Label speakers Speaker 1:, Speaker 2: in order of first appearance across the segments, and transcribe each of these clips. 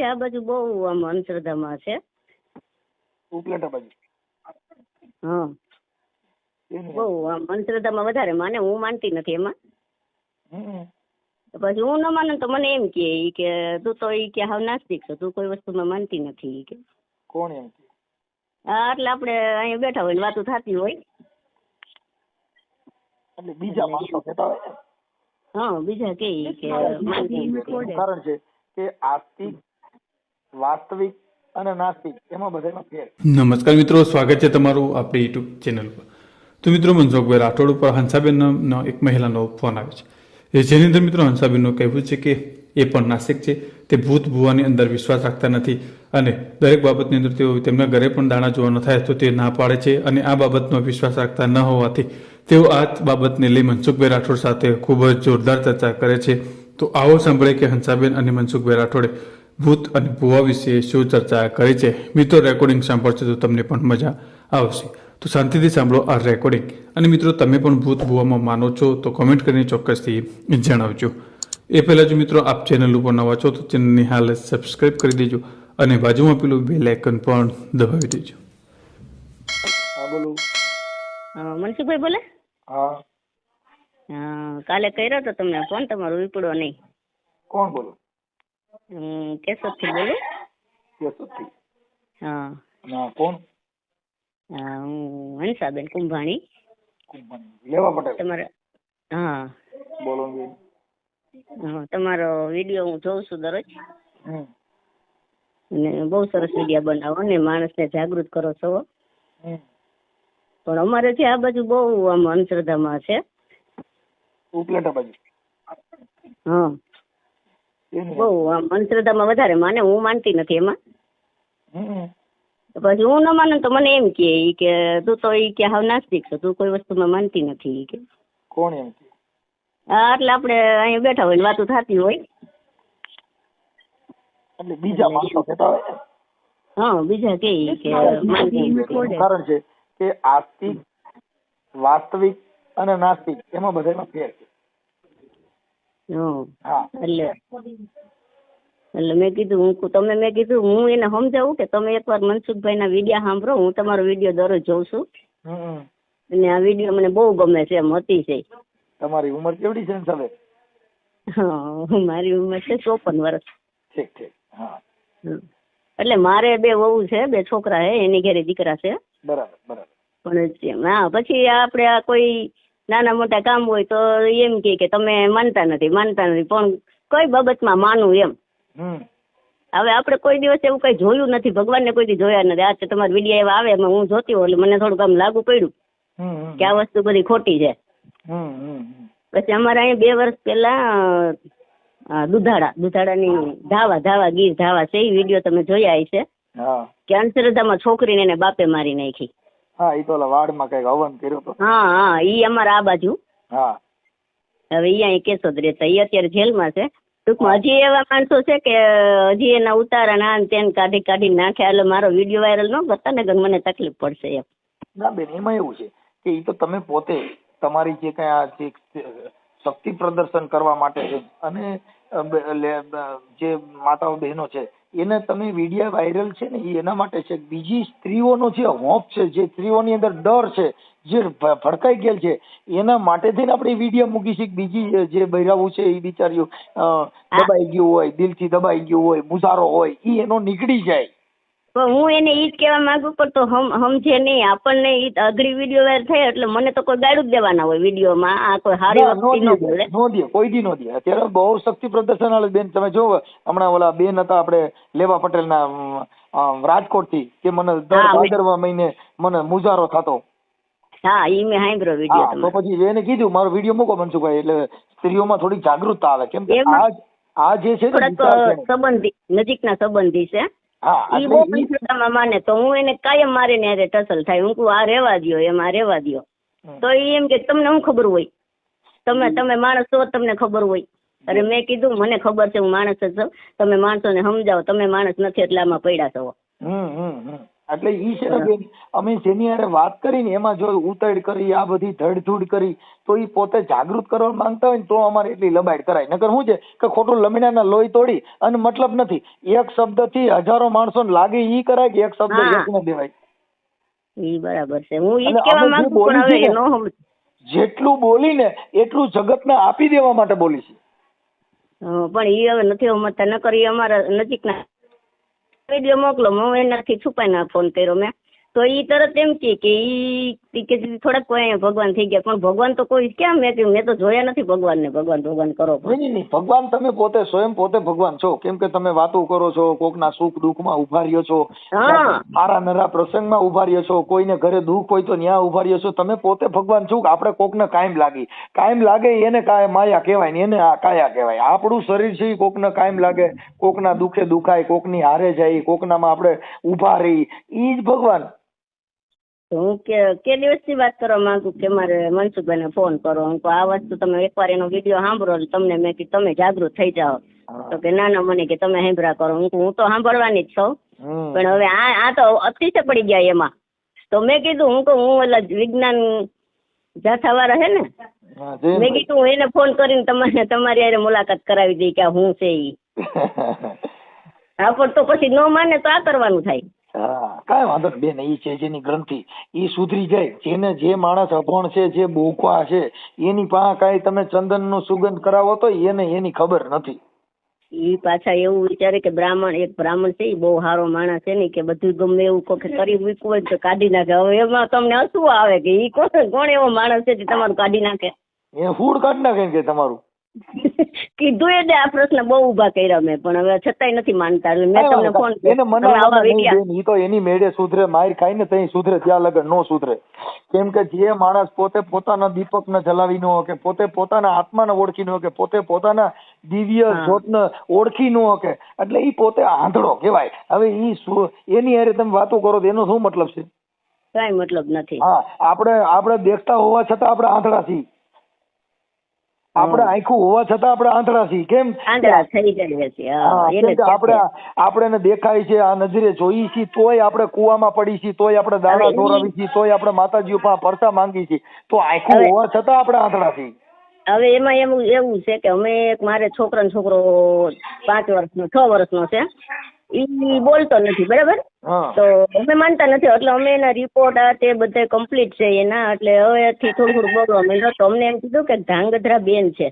Speaker 1: છે. આ બાજુ બહુ આમ અંધશ્રદ્ધામાં છે.
Speaker 2: ઉપલેટા બાજુ.
Speaker 1: હા. બહુ આમ અંધશ્રદ્ધામાં વધારે માને હું માનતી નથી એમાં. પછી હું ન માનું તો મને એમ કે કે તું તો ઈ કે હાવ નાસ્તિક છો તું કોઈ વસ્તુમાં માનતી નથી. કે.
Speaker 2: કોણ એમ કે?
Speaker 1: હા એટલે આપણે અહીંયા બેઠા હોય ને વાતો થતી હોય.
Speaker 2: એટલે બીજા માણસો કહેતા હોય
Speaker 1: હા બીજા કે ઈ કે માનતી
Speaker 2: કારણ છે કે આસ્તિક વાસ્તવિક અને નાસ્તિક, એમાં બધામાં ફેર.
Speaker 3: નમસ્કાર મિત્રો, સ્વાગત છે તમારું આપણી યુટ્યુબ ચેનલ પર. તો મિત્રો મનસુખભાઈ રાઠોડ ઉપર હંસાબેનનો એક મહિલાનો ફોન આવે છે. એ જેની અંદર મિત્રો હંસાબેનનું કહેવું છે કે એ પણ નાસિક છે. તે ભૂત ભૂવાની અંદર વિશ્વાસ રાખતા નથી અને દરેક બાબતની અંદર તેઓ તેમના ઘરે પણ દાણા જોવા ન થાય તો તે ના પાડે છે અને આ બાબતનો વિશ્વાસ રાખતા ન હોવાથી તેઓ આ બાબતને લઈ મનસુખભાઈ રાઠોડ સાથે ખૂબ જ જોરદાર ચર્ચા કરે છે. તો આવો સાંભળે કે હંસાબેન અને મનસુખભાઈ રાઠોડે ભૂત અને ભુવા વિશે શું ચર્ચા કરી છે? મિત્રો રેકોર્ડિંગ સાંભળશે તો તમને પણ મજા આવશે. તો શાંતિથી સાંભળો આ રેકોર્ડિંગ અને મિત્રો તમે પણ ભૂત ભુવામાં માનો છો તો કોમેન્ટ કરીને ચોક્કસથી જણાવજો. એ પહેલાં જો મિત્રો આપ ચેનલ ઉપર નવા છો તો ચેનલની હાલ સબસ્ક્રાઇબ કરી દેજો અને બાજુમાં પેલું બેલ આઇકન પણ દબાવી દેજો.
Speaker 2: હા બોલું.
Speaker 1: હા, મનસુખભાઈ બોલે?
Speaker 2: હા.
Speaker 1: હા કાલે કર્યો તો તમને ફોન તમારો વિપડો નહીં.
Speaker 2: કોણ બોલો?
Speaker 1: હું કેશોદથી બોલું
Speaker 2: કેશોદથી
Speaker 1: હા
Speaker 2: કોણ
Speaker 1: હા હું હંસાબેન કુંભાણી.
Speaker 2: લેવા પટેલ
Speaker 1: તમારા હા
Speaker 2: બોલો
Speaker 1: તમારો વીડિયો હું જોઉં છું દરરોજ અને બહુ સરસ વીડિયો બનાવો ને માણસને જાગૃત કરો છો પણ અમારે છે આ બાજુ બહુ આમ અંધશ્રદ્ધામાં છે
Speaker 2: ઉપલેટા બાજુ
Speaker 1: હા બહુ અંધશ્રદ્ધામાં વધારે માને હું માનતી નથી એમાં. પછી હું ન માનું તો મને એમ કે કે તું તો ઈ કે હાવ નાસ્તિક છો તું કોઈ વસ્તુમાં માનતી નથી કે.
Speaker 2: કોણ એમ કે?
Speaker 1: હા એટલે આપણે અહીંયા બેઠા હોય ને વાતો થતી હોય.
Speaker 2: એટલે બીજા માણસો કહેતા હોય
Speaker 1: હા બીજા કે કે
Speaker 2: કારણ છે કે આસ્તિક વાસ્તવિક અને નાસ્તિક એમાં બધામાં ફેર છે.
Speaker 1: એટલે એટલે મેં કીધું હું તમે મેં કીધું હું એને સમજાવું કે તમે એકવાર મનસુખભાઈના વિડીયા સાંભળો હું તમારો વીડિયો દરરોજ જોઉં છું. અને આ વીડિયો મને બહુ ગમે છે એમ છે.
Speaker 2: તમારી ઉંમર કેવડી છે સાહેબ
Speaker 1: હા મારી ઉંમર છે ચોપન વર્ષ.
Speaker 2: ઠીક ઠીક હા.
Speaker 1: એટલે મારે બે વહુ છે બે છોકરા છે એની ઘરે દીકરા છે.
Speaker 2: બરાબર બરાબર.
Speaker 1: પણ હા પછી આપણે આ કોઈ નાના મોટા કામ હોય તો એમ કે કે તમે માનતા નથી માનતા નથી. પણ કઈ બાબતમાં માનવું એમ. હવે આપણે કોઈ દિવસ એવું કઈ જોયું નથી ભગવાનને કોઈ જોયા નથી. આજે તમારા વીડિયો એવા આવે એમાં હું જોતી હોઉં એટલે મને થોડુંક આમ લાગુ પડ્યું. કે આ વસ્તુ બધી ખોટી છે. પછી અમારે અહીંયા બે વર્ષ પહેલા દુધાળા દુધાળાની ધાવા ધાવા ગીર ધાવા છે. એ વીડિયો તમે જોયા
Speaker 2: છે
Speaker 1: કે અંધશ્રદ્ધામાં છોકરીને એને બાપે મારી નાખી.
Speaker 2: હા એ તો ઓલા વાડમાં કંઈક હવન કર્યો તો.
Speaker 1: હા હા ઈ અમારા આ બાજુ.
Speaker 2: હા.
Speaker 1: હવે ઈ અહીં કેશોદ રહેતા ઈ અત્યારે જેલમાં છે. ટૂંકમાં હજી એવા માણસો છે કે હજી એના ઉતારા ના તેન કાઢી કાઢી નાખ્યા એટલે મારો વીડિયો વાયરલ ન કરતા ને મને તકલીફ પડશે એમ.
Speaker 2: ના બેન એમાં એવું છે કે એ તો તમે પોતે તમારી જે કઈ આ જે શક્તિ પ્રદર્શન કરવા માટે છે અને જે માતાઓ બહેનો છે એને તમે વીડિયો વાયરલ છે ને એ એના માટે છે. બીજી સ્ત્રીઓનો જે હોપ છે જે સ્ત્રીઓની અંદર ડર છે જે ભડકાઈ ગયેલ છે એના માટે થઈને આપણે વીડિયો મૂકી છે બીજી જે બૈરાવું છે એ બિચારીઓ દબાઈ ગયું હોય દિલથી દબાઈ ગયું હોય મુસારો હોય એ એનો નીકળી જાય.
Speaker 1: પણ હું એને ઈ જ કહેવા માંગુ પણ તો સમજે નહીં. આપણને ઈ અઘરી વીડિયો વાયરલ થાય એટલે મને તો કોઈ ગાળું જ દેવાના હોય વિડીયોમાં આ કોઈ સારી વસ્તુ ન બોલે
Speaker 2: દે, નો દે કોઈ દી નો દે. અત્યારે બહુ શક્તિ પ્રદર્શન વાળી બેન તમે જો હમણાં ઓલા બેન હતા આપણે લેવા પટેલના રાજકોટથી કે મને દર ભાદરવા મહિને મને મુજારો થતો.
Speaker 1: હા ઈ મેં સાંભળ્યો વીડિયો
Speaker 2: તો પછી એને કીધું મારો વીડિયો મૂકો મનસુખભાઈ એટલે સ્ત્રીઓમાં થોડી જાગૃતતા આવે. કેમ કે આ આ જે છે
Speaker 1: સંબંધી નજીકના સંબંધી છે. ઈ બહુ
Speaker 2: ઈ-
Speaker 1: માને તો હું એને કાયમ મારે ને ટસલ થાય. હું કહું આ રહેવા દ્યો એમ આ રહેવા દ્યો. તો એમ કે તમને હું ખબર હોય? તમે તમે માણસ છો તમને ખબર હોય. અરે મેં કીધું મને ખબર છે હું માણસ જ છું. તમે માણસોને સમજાવો તમે માણસ નથી એટલે આમાં પડ્યા છો
Speaker 2: હમ. એટલે ઈ છે ને બેન અમે જેની હારે વાત કરી ને એમાં જો ઉતેડ કરી આ બધી ધડધૂડ કરી તો ઈ પોતે જાગૃત કરવા માંગતા હોય ને તો અમારે એટલી લબાડ કરાય. નકર શું છે કે ખોટું લમીણાના લોહી તોડી અને મતલબ નથી. એક શબ્દથી હજારો માણસો લાગે ઈ કરાય કે એક શબ્દ. એકને દેવાય.
Speaker 1: ઈ બરાબર છે. હું ઈ કહેવા માંગુ પણ
Speaker 2: બોલી
Speaker 1: હવે
Speaker 2: છે
Speaker 1: નો
Speaker 2: ને,
Speaker 1: સમજ
Speaker 2: જેટલું બોલીને એટલું જગતને આપી દેવા માટે બોલી છે.
Speaker 1: પણ ઈ હવે નથી સમજતા નકર ઈ અમારા નજીકના વીડિયો મોકલો હું એનાથી છુપાઈને ફોન કર્યો મેં તો ઈ તરત એમ કે કે ઈ કે થોડાક કોઈ ભગવાન થઈ ગયા. પણ ભગવાન તો કોઈ કેમ મેં મેં તો જોયા નથી ભગવાનને. ભગવાન ભગવાન કરો
Speaker 2: નહીં નહીં નહીં ભગવાન તમે પોતે સ્વયં પોતે ભગવાન છો. કેમ કે તમે વાતો કરો છો કોકના સુખ દુઃખમાં ઊભા રહ્યો છો. સારા નરા પ્રસંગમાં ઊભા રહ્યો છો. કોઈને ઘરે દુઃખ હોય તો ન્યા ઊભા રહ્યો છો. તમે પોતે ભગવાન છો આપડે આપણે કોકને કાયમ લાગી? કાયમ લાગે એને કાય માયા કહેવાય ને એને આ કાયા કહેવાય. આપણું શરીર છે ઈ કોકને કાયમ લાગે. કોકના દુઃખે દુખાય કોકની હારે જાય કોકનામાં આપણે ઊભા રહી. ઈ જ ભગવાન.
Speaker 1: તો હું કે કે દિવસથી વાત કરવા માંગુ કે મારે મનસુખભાઈને ફોન કરો હું આ વસ્તુ તમે એકવાર એનો વીડિયો સાંભળો તમને મેં કીધું તમે જાગૃત થઈ જાઓ. તો કે ના ના મને કે તમે સાંભળા કરો. હું હું તો સાંભળવાની જ છું. પણ હવે આ આ તો અતિશય પડી ગયા એમાં. તો મેં કીધું હું કહું હું ઓલા વિજ્ઞાન જાથાવાળા હે ને? મેં કીધું હું એને ફોન કરીને તમારે તમારી યારે મુલાકાત કરાવી દઈ કે આ હું છે ઈ. હા પણ તો પછી ન માને તો આ કરવાનું થાય.
Speaker 2: હા કાંઈ વાંધો નહીં બેન એ છે જેની ગ્રંથિ. એ સુધરી જાય. જેને જે માણસ અભણ છે જે બોકવા છે એની પાસે કાંઈ તમે ચંદનનો સુગંધ કરાવો તો એને એની ખબર નથી.
Speaker 1: ઈ પાછા એવું વિચારે કે બ્રાહ્મણ એક બ્રાહ્મણ છે એ બહુ સારો માણસ છે ને કે બધું ગમે એવું કોકે કરી મૂકવું હોય તો કાઢી નાખે. હવે એમાં તમને હસવું આવે કે ઈ કોણ કોણ એવો માણસ છે જે તમારું કાઢી નાખે?
Speaker 2: એ ફૂડ કાઢી નાખે કે તમારું.
Speaker 1: કીધું એને આ પ્રશ્ન બહુ ઊભા કર્યા મેં પણ હવે છતાંય નથી માનતા. એટલે મેં તમને ફોન
Speaker 2: બેન ઈ તો એની મેળે સુધરે માર ખાઈને તઈ સુધરે ત્યાં લગન નો સુધરે. કેમ કે જે માણસ પોતે પોતાના દીપકને જલાવી નો કે પોતે પોતાના આત્માને ઓળખી નો કે પોતે પોતાના દિવ્ય જ્યોતને ઓળખી નો કે એટલે એ પોતે આંધળો કહેવાય. હવે એ એની હારે તમે વાતો કરો તો એનો શું મતલબ છે?
Speaker 1: કઈ મતલબ નથી.
Speaker 2: હા આપણે આપણે દેખતા હોવા છતાં આપણે આંધળા છીએ. આપણે આંખું હોવા છતાં આપણે આંધળા છીએ. કેમ?
Speaker 1: આંધળા થઈ
Speaker 2: આપણે આપણે દેખાય છે આ નજરે જોઈ છીએ તોય આપણે કુવામાં પડી છીએ તોય આપણે દાણા
Speaker 1: ઈ-
Speaker 2: છીએ તોય આપણે માતાજીઓ પાસે પરસા માંગી છીએ. તો આંખું
Speaker 1: હોવા
Speaker 2: છતાં આપણે આંધળા છીએ.
Speaker 1: હવે એમાં એમ એવું છે કે અમે એક મારે છોકરા છોકરો પાંચ વર્ષનો છ વર્ષનો છે. ઈ બોલતો નથી બરાબર? તો અમે માનતા નથી એટલે અમે એના રિપોર્ટ આ તે બધા કમ્પ્લીટ છે એના એટલે હવેથી થોડું થોડું બોલવા માંડ્યો. તો અમને એમ કીધું કે ધાંગધ્રા બેન છે.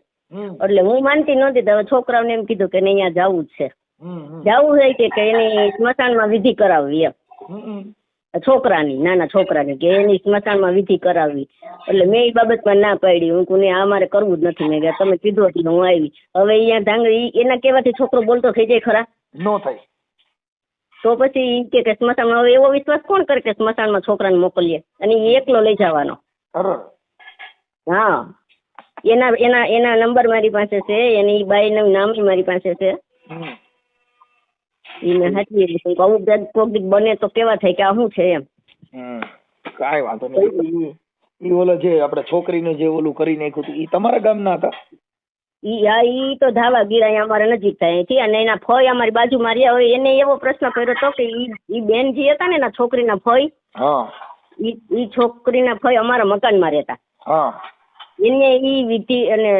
Speaker 1: એટલે હું માનતી નહોતી તો હવે છોકરાઓને એમ કીધું કે નહીં અહીંયા જવું જ છે જવું છે કે કે એની સ્મશાનમાં વિધિ કરાવવી એમ. છોકરાની નાના છોકરાની કે એની સ્મશાનમાં વિધિ કરાવવી. એટલે મેં એ બાબતમાં ના પાડી. હું કહું નહીં આ મારે કરવું જ નથી. મેં કીધું તમે કીધું એટલે હું આવી. હવે અહીંયા ધાંગ એના કહેવાથી છોકરો બોલતો થઈ જાય ખરા?
Speaker 2: નો થાય.
Speaker 1: તો પછી ઈ કે કે સ્મશાનમાં હવે એવો વિશ્વાસ કોણ કરે કે સ્મશાનમાં છોકરાને મોકલીએ? અને એકલો લઈ જવાનો. હા. એના એના એના નંબર મારી પાસે છે એની બાઈનું નામ ય મારી પાસે છે. ઈ મેં લીધું. આવું કોક બને તો કેવા થાય કે આ શું છે એમ.
Speaker 2: કાંઈ વાંધો નહીં. ઈ ઓલો જે આપણે છોકરીનું જે ઓલું કરી નાખ્યું હતું ઈ તમારા ગામના હતા?
Speaker 1: ઈ હા ઈ તો ધાવા ગીરાય અમારે નજીક થાય અહીંથી અને એના ફય અમારી બાજુ રહ્યા હોય એને એવો પ્રશ્ન કર્યો હતો કે ઈ ઈ બેન જે હતા ને એના છોકરીના
Speaker 2: હા.
Speaker 1: ઈ ઈ છોકરીના ફઈ અમારા મકાનમાં રહેતા.
Speaker 2: હા.
Speaker 1: એને ઈ વિધિ અને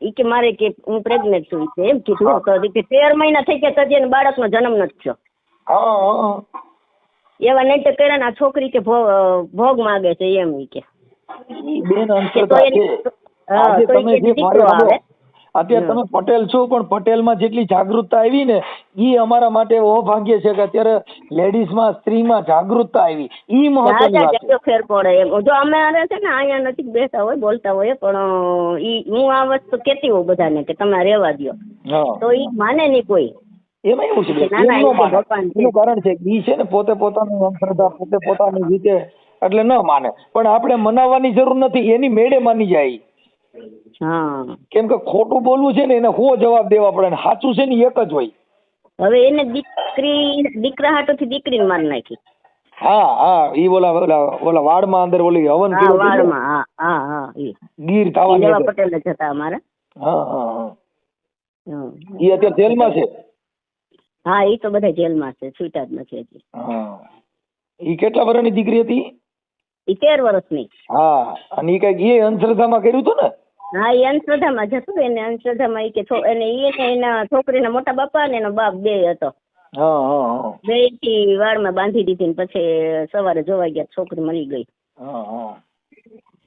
Speaker 1: ઈ કે મારે કે હું પ્રેગ્નેન્ટ છું ઈ એમ કીધું તો કે તેર મહિના થઈ ગયા તો હજી એને બાળકનો જન્મ નથી થયો.
Speaker 2: હા
Speaker 1: એવા નહીં તો કર્યા ના છોકરી કે ભોગ માગે છે એમ ઈ કે.
Speaker 2: બેન
Speaker 1: અંતર તો તો
Speaker 2: તમે જે
Speaker 1: આવે.
Speaker 2: અત્યારે તમે પટેલ છો પણ પટેલમાં જેટલી જાગૃતતા આવી ને એ અમારા માટે અભાગ્ય છે કે અત્યારે લેડીઝમાં સ્ત્રીમાં જાગૃતતા આવી. એ મહત્વની વાત છે
Speaker 1: ફેર પડે એમ. જો અમે આને છે ને અહીંયા નથી બેસતા હોય બોલતા હોય પણ ઈ હું આ વસ્તુ કેતી હોઉં બધાને કે તમે રહેવા
Speaker 2: દો
Speaker 1: તો ઈ માને નહીં કોઈ.
Speaker 2: એમાં એવું છે. એનું કારણ છે ઈ છે ને પોતે પોતાની અંધશ્રદ્ધા પોતે પોતાની રીતે એટલે ન માને. પણ આપણે મનાવવાની જરૂર નથી એની મેળે માની જાય.
Speaker 1: હા.
Speaker 2: કેમ કે ખોટું બોલવું છે ને એને હો જવાબ દેવા પડે ને સાચું છે ને એક જ હોય.
Speaker 1: હવે એને દીકરી દીકરા હાટોથી દીકરીને મારી નાખી.
Speaker 2: હા હા ઈ ઓલા ઓલા ઓલા વાડમાં અંદર ઓલી હવન
Speaker 1: હા
Speaker 2: હતું
Speaker 1: હા હા હા ઈ.
Speaker 2: ગીર
Speaker 1: થાવા
Speaker 2: થવાની
Speaker 1: પટેલ જ હતા અમારા.
Speaker 2: હા હા હા. ઈ અત્યારે જેલમાં છે?
Speaker 1: હા ઈ તો બધા જેલમાં છે છૂટા જ નથી હજી.
Speaker 2: હા. ઈ કેટલા વર્ષની દીકરી હતી?
Speaker 1: એ તેર વર્ષની
Speaker 2: હા અને ઈ કઈ એ અંધશ્રદ્ધામાં કર્યું હતું ને?
Speaker 1: હા એ અંધશ્રદ્ધામાં જતું એને અંધશ્રદ્ધામાં ઈ કે એને એ ને એના છોકરીના મોટા બાપા ને એનો બાપ બે હતો. બેથી વાળમાં બાંધી દીધી ને પછી સવારે જોવા ગયા છોકરી મરી ગઈ.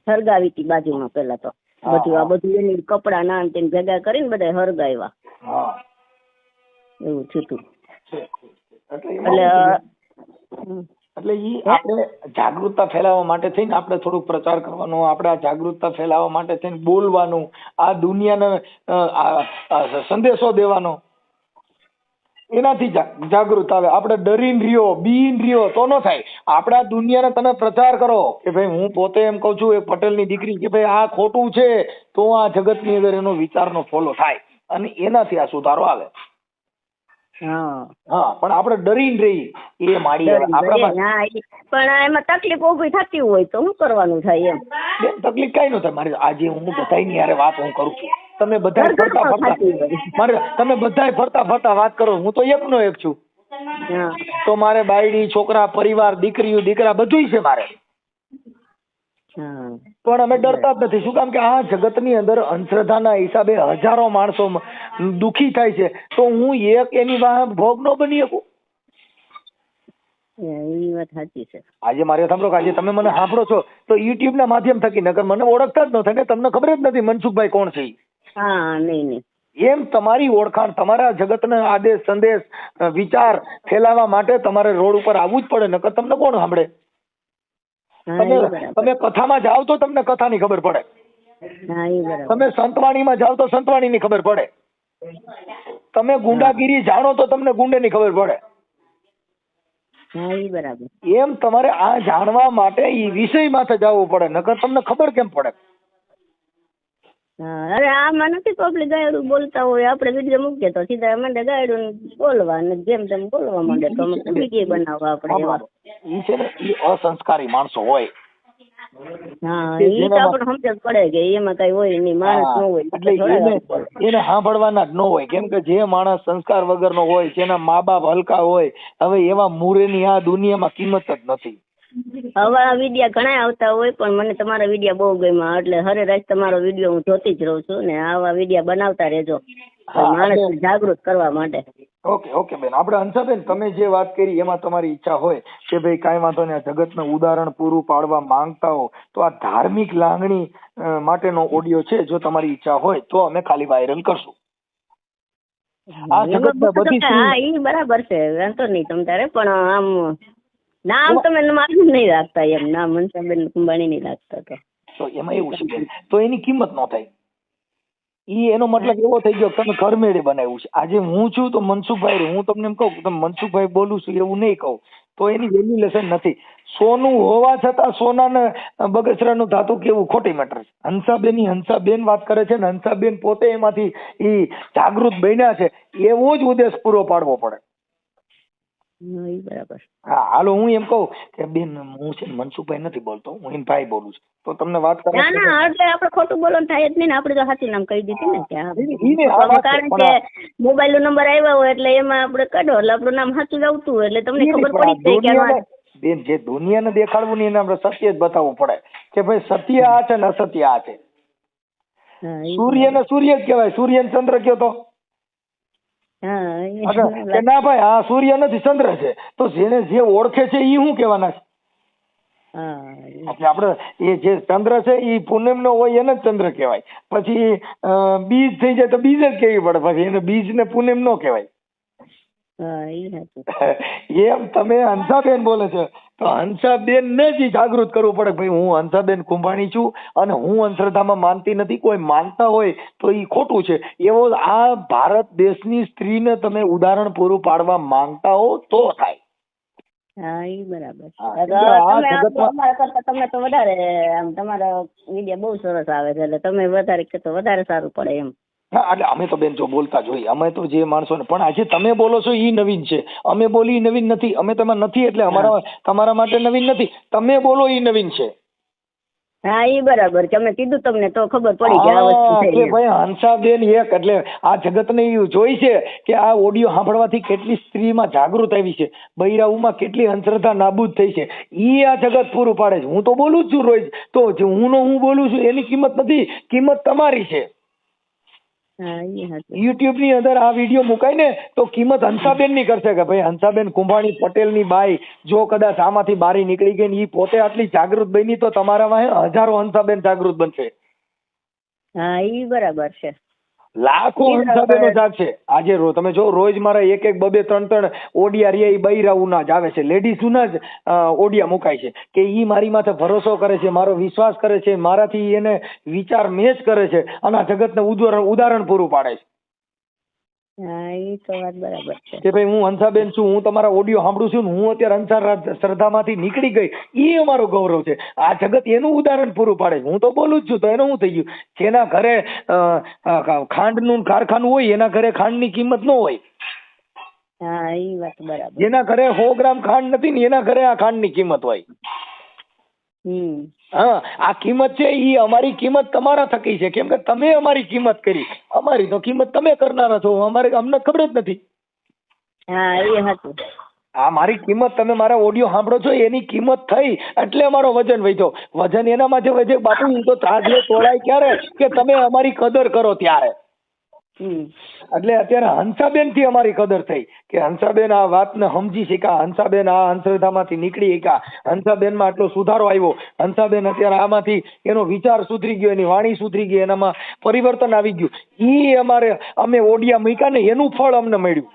Speaker 1: હરગાવી હતી બાજુમાં પેલા તો. બધું આ બધું એની કપડા ના ને ભેગા કરીને બધા હરગાવ્યા એવું થયું હતું.
Speaker 2: એટલે
Speaker 1: એટલે
Speaker 2: ઈ આપણે જાગૃતતા ફેલાવવા માટે થઈને આપણે થોડુંક પ્રચાર કરવાનો આપણે આ જાગૃતતા ફેલાવવા માટે થઈને બોલવાનું આ દુનિયાને સંદેશો દેવાનો. એનાથી જાગૃત આવે. આપણે ડરીન રહ્યો બીન રહ્યો તો ન થાય. આપણા દુનિયાને તમે પ્રચાર કરો કે ભાઈ હું પોતે એમ કહું છું એ પટેલની દીકરી કે ભાઈ આ ખોટું છે તો આ જગતની અંદર એનો વિચારનો ફોલો થાય. અને એનાથી આ સુધારો આવે.
Speaker 1: હા.
Speaker 2: પણ આપણે ડરીને રહી એ માડી
Speaker 1: પણ એમાં તકલીફ ઊભી થતી હોય તો શું કરવાનું થાય એમ?
Speaker 2: બેન તકલીફ કઈ ન થાય. મારે આજે હું બધાની યારે વાત હું કરું છું. તમે બધા ફરતા ફરતા મારે તમે બધાય ફરતા ફરતા વાત કરો. હું તો એકનો એક છું. તો મારે બાયડી છોકરા પરિવાર દીકરીઓ દીકરા બધુંય છે મારે. પણ અમે ડરતા જ નથી. શું કામ કે આ જગતની અંદર અંધશ્રદ્ધાના હિસાબે હજારો માણસો દુખી થાય છે. તો હું એક એની વાહ ભોગ ન બની શકું?
Speaker 1: એ વાત સાચી છે.
Speaker 2: આજે મારે સાંભળો આજે તમે મને સાંભળો છો તો યુટ્યુબ ના માધ્યમ થકી નકર મને ઓળખતા જ નથી થાય તમને ખબર જ નથી મનસુખભાઈ કોણ છે
Speaker 1: હા નહીં નહીં.
Speaker 2: એમ તમારી ઓળખાણ તમારા જગતના આદેશ સંદેશ વિચાર ફેલાવા માટે તમારે રોડ ઉપર આવવું જ પડે નકર તમને કોણ સાંભળે? તમે
Speaker 1: એ
Speaker 2: કથામાં જાઓ તો તમને કથાની ખબર પડે.
Speaker 1: એ
Speaker 2: તમે સંતવાણીમાં જાઓ તો સંતવાણીની ખબર પડે. તમે ગુંડાગીરી જાણો તો તમને ગુંડેની ખબર પડે.
Speaker 1: બરાબર.
Speaker 2: એમ તમારે આ જાણવા માટે ઈ વિષય માથે જવું પડે નકર તમને ખબર કેમ પડે?
Speaker 1: અરે આમાં નથી પબ્લિક ગાયડું બોલતા હોય આપણે વીડિયો મૂકીએ તો સીધા મને ગાયડું બોલવા ને જેમ તેમ બોલવા માંડે તો અમે વીડિયો બનાવવા આપણે એવા.
Speaker 2: ઈ છે ને ઈ અસંસ્કારી માણસો હોય.
Speaker 1: હા એ તો આપણે સમજ પડે કે એમાં કઈ હોય નહીં માણસ ન હોય
Speaker 2: એટલે એને સાંભળવાના જ ન હોય. કેમ કે જે માણસ સંસ્કાર વગરનો હોય જેના મા બાપ હલકા હોય હવે એવા મૂરેની આ દુનિયામાં કિંમત જ નથી.
Speaker 1: આવા વિડિયા ઘણા આવતા હોય પણ મને તમારા વિડિયા બહુ ગમ્યા. એટલે હરેરાજ તમારો વિડિયો હું જોતી જ રહું છું ને આવા વિડિયા બનાવતા રહેજો. માણસ જાગૃત કરવા માટે.
Speaker 2: ઓકે ઓકે બેન. આપણે હંસાબેન તમે જે વાત કરી એમાં તમારી ઈચ્છા હોય કે ભાઈ કાંઈ વાંધો નહીં જગતનું ઉદાહરણ પૂરું પાડવા માંગતા હો તો આ ધાર્મિક લાગણી માટેનો ઓડિયો છે જો તમારી ઈચ્છા હોય તો અમે ખાલી વાયરલ કરશું. આ જગતમાં
Speaker 1: બધી હા ઈ બરાબર છે વાંધો નહીં તમ તારે પણ આમ નામ તમે મારું નહીં રાખતા એમ. નામ મનસાબેન કુંભાણી નહીં રાખતા તો.
Speaker 2: તો એમાં એવું છે બેન, તો એની કિંમત ન થાય. ઈ એનો મતલબ એવો થઈ ગયો તમે ઘરમેળે બનાવ્યું છે. આજે હું છું તો મનસુખભાઈ હું તમને એમ કહું તમે મનસુખભાઈ બોલું છું એવું નહીં કહું. તો એની વેલ્યુલેશન નથી. સોનું હોવા છતાં સોનાને બગસરાનું ધાતુ કેવું? ખોટી મેટર છે. હંસાબેન હંસાબેન વાત કરે છે ને હંસાબેન પોતે એમાંથી ઈ જાગૃત બન્યા છે. એવો જ ઉદ્દેશ પૂરો પાડવો પડે.
Speaker 1: હા, ઈ બરાબર.
Speaker 2: હા હાલો હું એમ કહું કે બેન હું છે ને મનસુખભાઈ નથી બોલતો હું એમ ભાઈ બોલું છું. તો તમને વાત
Speaker 1: ના
Speaker 2: કરવા
Speaker 1: ના એટલે આપણે ખોટું બોલવાનું થાય જ નહીં ને આપણે તો સાચું નામ કહી દીધું ને કે
Speaker 2: ને
Speaker 1: કારણ કે મોબાઈલ નો નંબર આવ્યો હોય એટલે એમાં આપણે કાઢો એટલે આપણું નામ સાચું જ આવતું હોય એટલે તમને ખબર પડી જ જાય કે
Speaker 2: બેન જે દુનિયાને દેખાડવું નહીં એને આપણે સત્ય જ બતાવવું પડે કે ભાઈ સત્ય આ છે ને અસત્ય આ છે. સૂર્ય ને સૂર્ય જ કહેવાય સૂર્ય ને ચંદ્ર કયો તો? કે ના ભાઈ આ સૂર્ય નથી ચંદ્ર છે. તો જેને જે ઓળખે છે એ શું કહેવાના છે?
Speaker 1: આપડે
Speaker 2: એટલે આપણે એ જે ચંદ્ર છે એ પૂનમ નો હોય એને જ ચંદ્ર કહેવાય. પછી બીજ થઈ જાય તો બીજ જ કહેવી પડે? પછી એને બીજ ને પૂનમ નો કહેવાય. એમ તમે હંસાબેન બોલે છે. તો હંસાબેન ને જ જાગૃત કરવું પડે ભાઈ હું હંસાબેન કુંભાણી છું અને હું અંધશ્રદ્ધામાં માનતી નથી કોઈ માનતા હોય તો એ ખોટું છે. એવો આ ભારત દેશની સ્ત્રીને તમે ઉદાહરણ પૂરું પાડવા માંગતા હો તો થાય.
Speaker 1: હા બરાબર તમે તો વધારે આમ તમારા વીડિયો બહુ સરસ આવે છે એટલે તમે વધારે કે તો વધારે સારું પડે એમ.
Speaker 2: હા એટલે અમે તો બેન જો બોલતા જોઈએ અમે તો જે માણસોને પણ આજે તમે બોલો છો એ નવીન છે. અમે બોલી નવીન નથી. અમે તેમાં નથી એટલે અમારા તમારા માટે નવીન નથી. તમે બોલો એ નવીન છે.
Speaker 1: હા એ બરાબર અમે કીધું તમને તો ખબર પડી કે આ વસ્તુ છે.
Speaker 2: ભાઈ હંસાબેન એક એટલે આ જગતને એ જોઈ છે કે આ ઓડિયો સાંભળવાથી કેટલી સ્ત્રીમાં જાગૃત આવી છે. બૈરાઉમાં કેટલી અંધશ્રદ્ધા નાબૂદ થઈ છે. ઈ આ જગત પૂરું પાડે છે. હું તો બોલું જ છું રોજ. તો હું નો હું બોલું છું એની કિંમત નથી. કિંમત તમારી છે.
Speaker 1: હા એ.
Speaker 2: યુટ્યુબની અંદર આ વીડિયો મુકાય ને તો કિંમત હંસાબેનની કરશે કે ભાઈ હંસાબેન કુંભાણી પટેલની બાઈ જો કદાચ આમાંથી બારી નીકળી ગઈ ને એ પોતે આટલી જાગૃત બની તો તમારામાં હજારો હંસાબેન જાગૃત બનશે
Speaker 1: હા એ બરાબર છે
Speaker 2: લાખો હંસાબેનો
Speaker 1: જાગ
Speaker 2: છે આજે રો તમે જો રોજ મારા એક એક બબે ત્રણ ત્રણ ઓડિયા રિયા ઈ બૈરાઓના જ આવે છે. લેડીઝના જ ઓડિયા મુકાય છે. કે ઈ મારી માથે ભરોસો કરે છે મારો વિશ્વાસ કરે છે મારાથી એને વિચાર મેચ કરે છે અને આ જગતને ઉદાહરણ ઉદાહરણ પૂરું પાડે છે.
Speaker 1: હા એ તો વાત બરાબર છે.
Speaker 2: કે ભાઈ હું હંસાબેન છું હું તમારા ઓડિયો સાંભળું છું ને હું અત્યારે અંસાર શ્રદ્ધામાંથી નીકળી ગઈ એ અમારો ગૌરવ છે. આ જગત એનું ઉદાહરણ પૂરું પાડે છે. હું તો બોલું જ છું તો એનું શું થઈ ગયું? જેના ઘરે ખાંડનું કારખાનું હોય એના ઘરે ખાંડની કિંમત ન હોય.
Speaker 1: હા એ વાત બરાબર.
Speaker 2: જેના ઘરે સો ગ્રામ ખાંડ નથી ને એના ઘરે આ ખાંડની કિંમત હોય. હા આ કિંમત છે એ અમારી કિંમત તમારા થકી છે. કેમ કે તમે અમારી કિંમત કરી. અમારી તો કિંમત તમે કરનારા છો. અમારે અમને ખબર જ નથી.
Speaker 1: હા એ હતું
Speaker 2: આ મારી કિંમત તમે મારા ઓડિયો સાંભળો છો એની કિંમત થઈ એટલે અમારો વજન વધ્યો. વજન એનામાં જે વધે. બાપુ હું તો ત્રાજવે તોડાય ક્યારે? કે તમે અમારી કદર કરો ત્યારે. એટલે અત્યારે હંસાબેનથી અમારી કદર થઈ કે હંસાબેન આ વાતને સમજી શીખા હંસાબેન આ અંધશ્રદ્ધામાંથી નીકળી શીખા હંસાબેનમાં આટલો સુધારો આવ્યો. હંસાબેન અત્યારે આમાંથી એનો વિચાર સુધરી ગયો એની વાણી સુધરી ગઈ એનામાં પરિવર્તન આવી ગયું. એ અમારે અમે ઓડિયા મૂક્યા ને એનું ફળ અમને મળ્યું.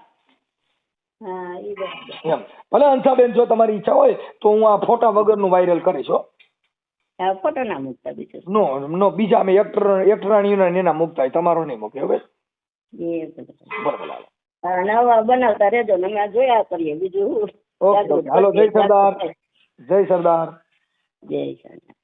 Speaker 2: એમ. ભલે હંસાબેન જો તમારી ઈચ્છા હોય તો હું આ ફોટા વગરનું વાયરલ કરીશ હો.
Speaker 1: હા ના મૂકતા બીજું.
Speaker 2: નો નો બીજા અમે એક્ટર એક્ટરાણીઓના ને એના મૂકતા હોય તમારો નહીં મૂકે હવે
Speaker 1: એ બરાબર નવા બનાવતા રહેજો ને અમે આ જોયા કરીએ. બીજું
Speaker 2: ઓકે ઓકે. હાલો જય સરદાર. જય સરદાર.
Speaker 1: જય સરદાર.